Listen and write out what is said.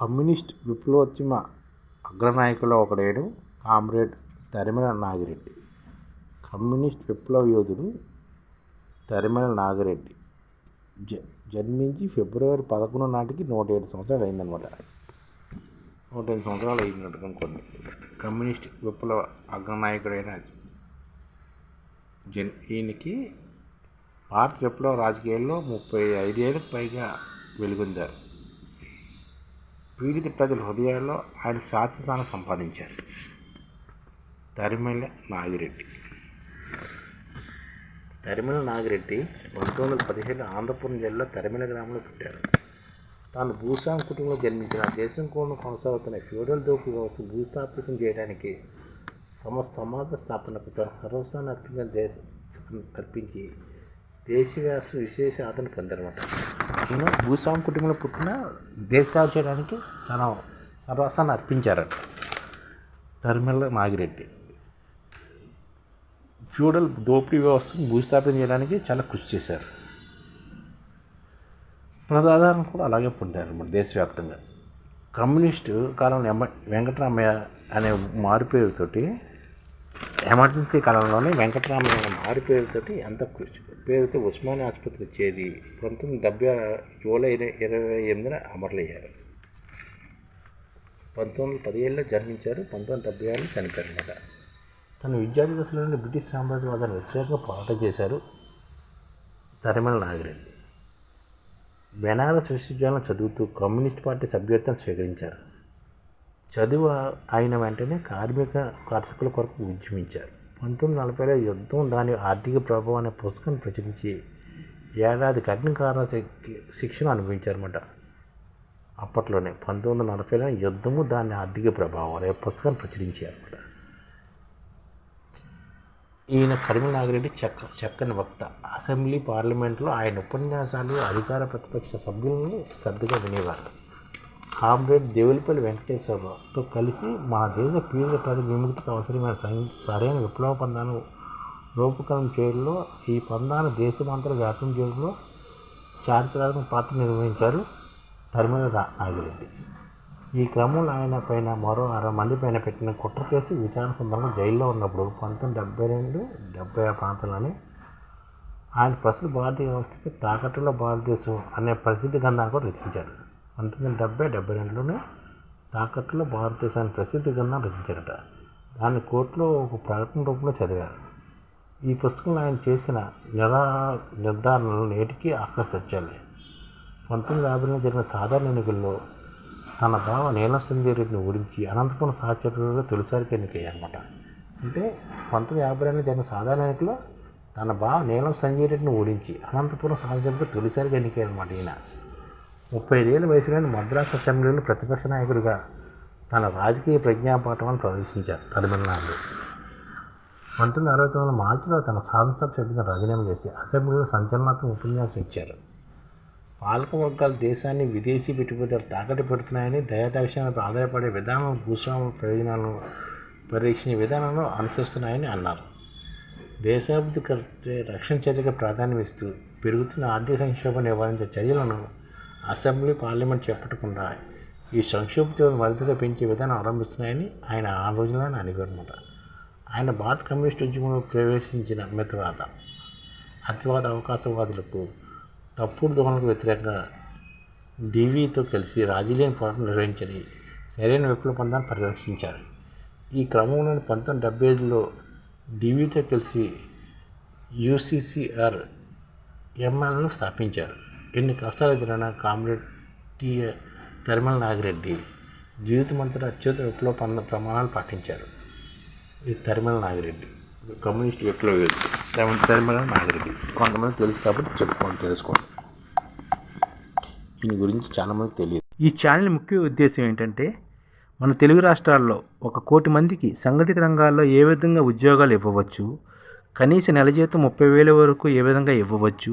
Communist విప్లవోద్యమ అగ్రనాయకుల్లో ఒకడేడు కామ్రేడ్ తరిమల నాగిరెడ్డి. కమ్యూనిస్ట్ విప్లవ యోధుడు తరిమల నాగిరెడ్డి. జ జన్మించి ఫిబ్రవరి పదకొండు నాటికి నూట ఏడు సంవత్సరాలు అయిందనమాట నూట ఏడు సంవత్సరాలు అయినట్టు అనుకోండి కమ్యూనిస్ట్ విప్లవ అగ్రనాయకుడైన జన్ ఈయనకి భారత విప్లవ రాజకీయాల్లో ముప్పై ఐదేళ్ళకు పైగా వెలుగొందారు. పీడిత ప్రజల హృదయాల్లో ఆయన శాశ్వతాన్ని సంపాదించారు. తరిమెల నాగిరెడ్డి. తరిమెల నాగిరెడ్డి పంతొమ్మిది వందల పదిహేడు ఆంధ్రపురం జిల్లా తరిమెల గ్రామంలో పుట్టారు. తాను భూస్వామి కుటుంబంలో జన్మించిన దేశం కూడా కొనసాగుతున్న ఫ్యూడల్ దోపిడీ వ్యవస్థ భూస్థాపితం చేయడానికి సమస్త సమాజ స్థాపనకు తన సర్వస్వాన్ని అర్పించిన దేశ అర్పించి దేశవ్యాప్త విశేష ఆదరణ పొందారనమాట నేను భూస్వామి కుటుంబంలో పుట్టిన దేశసేవ చేయడానికి తన సర్వస్వాన్ని అర్పించారట. తరిమెల నాగిరెడ్డి. ఫ్యూడల్ దోపిడీ వ్యవస్థను భూస్థాపన చేయడానికి చాలా కృషి చేశారు. ప్రజాదరణ కూడా అలాగే పొందారు మన దేశవ్యాప్తంగా. కమ్యూనిస్టు కాలంలో ఎమ వెంకటరామయ్య అనే మారుపేరుతోటి ఎమర్జెన్సీ కాలంలోనే వెంకటరామయ్య అనే పేరుతోటి ఎంత పేరుతో ఉస్మానియా ఆసుపత్రి చేరి పంతొమ్మిది డెబ్బై జూలై ఇరవై ఎనిమిదిన అమరులయ్యారు. పంతొమ్మిది పదిహేడులో జన్మించారు పంతొమ్మిది డెబ్బై ఆరులో చనిపోయారు అన్నమాట తన విద్యార్థి దశలోనే బ్రిటిష్ సామ్రాజ్యవాదాన్ని వ్యతిరేకంగా పోరాటం చేశారు తరిమల నాగిరెడ్డి. బెనారస్ విశ్వవిద్యాలయం చదువుతూ కమ్యూనిస్ట్ పార్టీ సభ్యత్వం స్వీకరించారు. చదువు అయిన వెంటనే కార్మిక కార్మికుల కొరకు ఉద్యమించారు. పంతొమ్మిది నలభైలో యుద్ధం దాని ఆర్థిక ప్రభావం అనే పుస్తకాన్ని ప్రచురించి ఏడాది కఠిన కారణ శిక్షణ అనుభవించారన్నమాట. అప్పట్లోనే పంతొమ్మిది వందల నలభైలో యుద్ధము దాని ఆర్థిక ప్రభావం అనే పుస్తకాన్ని ప్రచురించారన్నమాట. ఈయన కరిమల నాగిరెడ్డి చక్క చక్కని వక్త. అసెంబ్లీ పార్లమెంట్లో ఆయన ఉపన్యాసాలు అధికార ప్రతిపక్ష సభ్యులను శ్రద్ధగా వినేవారు. కామ్రేడ్ దేవులపల్లి వెంకటేశ్వరరావుతో కలిసి మా దేశ పీడిత ప్రజల విముక్తికి అవసరమైన సరైన విప్లవ పందాను రూపకల్పన చేయడంలో ఈ పందాన్ని దేశమంతర వ్యాప్తం చేయడంలో చారిత్రాత్మక పాత్ర నిర్వహించారు ధర్మల నాగిరెడ్డి. ఈ క్రమంలో ఆయన పైన మరో అరవై మంది పైన పెట్టిన కుట్ర కేసు విచారణ సందర్భంగా జైల్లో ఉన్నప్పుడు పంతొమ్మిది డెబ్బై రెండు డెబ్బై ఆ ప్రాంతంలోనే ఆయన ప్రస్తుత భారతీయ వ్యవస్థకి తాకట్టులో భారతదేశం అనే ప్రసిద్ధి గ్రంథాన్ని కూడా రచించారు పంతొమ్మిది వందల డెబ్బై డెబ్బై రెండులోనే తాకట్టులో భారతదేశాన్ని ప్రసిద్ధి గ్రంథం రచించారట. దాన్ని కోర్టులో ఒక ప్రకటన రూపంలో చదివారు. ఈ పుస్తకంలో ఆయన చేసిన నిరా నిర్ధారణలు నేటికి ఆకర్షించాలి పంతొమ్మిది యాభైలో జరిగిన సాధారణ ఎన్నికల్లో తన బావ నీలం సంజయ్ రెడ్డిని ఓడించి అనంతపురం సహచరులుగా తొలిసారికి ఎన్నికయ్యారన్నమాట. అంటే పంతొమ్మిది యాభై రెండు జరిగిన సాధారణ ఎన్నికలో తన బావ నీలం సంజయ్ రెడ్డిని ఓడించి అనంతపురం సహచరులుగా తొలిసారిగా ఎన్నికయ్యారన్నమాట ఈయన. ముప్పై ఏళ్ళ వయసులోని మద్రాసు అసెంబ్లీలో ప్రతిపక్ష నాయకుడిగా తన రాజకీయ ప్రజ్ఞాపాఠాలను ప్రదర్శించారు తమిళనాడు పంతొమ్మిది అరవై తొమ్మిది మార్చిలో తన శాసనసభ సభ్యులను రాజీనామా చేసి అసెంబ్లీలో సంచలనాత్మక ఉపన్యాసం ఇచ్చారు. పాలకవర్గాలు దేశాన్ని విదేశీ పెట్టుబడులు తాకట్టు పెడుతున్నాయని దయాదాక్షిణ్యాలపై ఆధారపడే విధానం భూస్వాముల ప్రయోజనాలను పరీక్షించే విధానంలో అనుసరిస్తున్నాయని అన్నారు. దేశాభివృద్ధి రక్షణ చర్యకు ప్రాధాన్యం ఇస్తూ పెరుగుతున్న ఆర్థిక సంక్షోభం నివారించే చర్యలను అసెంబ్లీ పార్లమెంట్ చేపట్టకుండా ఈ సంక్షోభ మరింతగా పెంచే విధానం అవలంబిస్తున్నాయని ఆయన ఆ రోజుల్లోనే అనివారన్నమాట ఆయన భారత కమ్యూనిస్ట్ ఉద్యమంలో ప్రవేశించిన మితవాద అతివాద అవకాశవాదులకు తప్పుడు దోహణకు వ్యతిరేకంగా డీవీతో కలిసి రాజీలేని పోరాటం నిర్వహించని సరైన విప్లవ పందాన్ని పరిరక్షించారు. ఈ క్రమంలో పంతొమ్మిది డెబ్బై ఐదులో డీవీతో కలిసి యూసీసీఆర్ ఎంఎల్ను స్థాపించారు. ఎన్ని కష్టాలు ఎదురైన కామ్రేడ్ టి నాగిరెడ్డి నాగిరెడ్డి జీవితమంతటా అత్యుత విప్లవ పన్న ప్రమాణాలు పాటించారు. ఈ తరిమల నాగిరెడ్డి కమ్యూనిస్ట్ విప్లవ తరిమల నాగిరెడ్డి కొంతమంది తెలుసు కాబట్టి చెప్పుకోండి తెలుసుకోండి. దీని గురించి చాలామంది తెలియదు. ఈ ఛానల్ ముఖ్య ఉద్దేశం ఏంటంటే మన తెలుగు రాష్ట్రాల్లో ఒక కోటి మందికి సంఘటిత రంగాల్లో ఏ విధంగా ఉద్యోగాలు ఇవ్వవచ్చు కనీస నెల జీతం ముప్పై వేల వరకు ఏ విధంగా ఇవ్వవచ్చు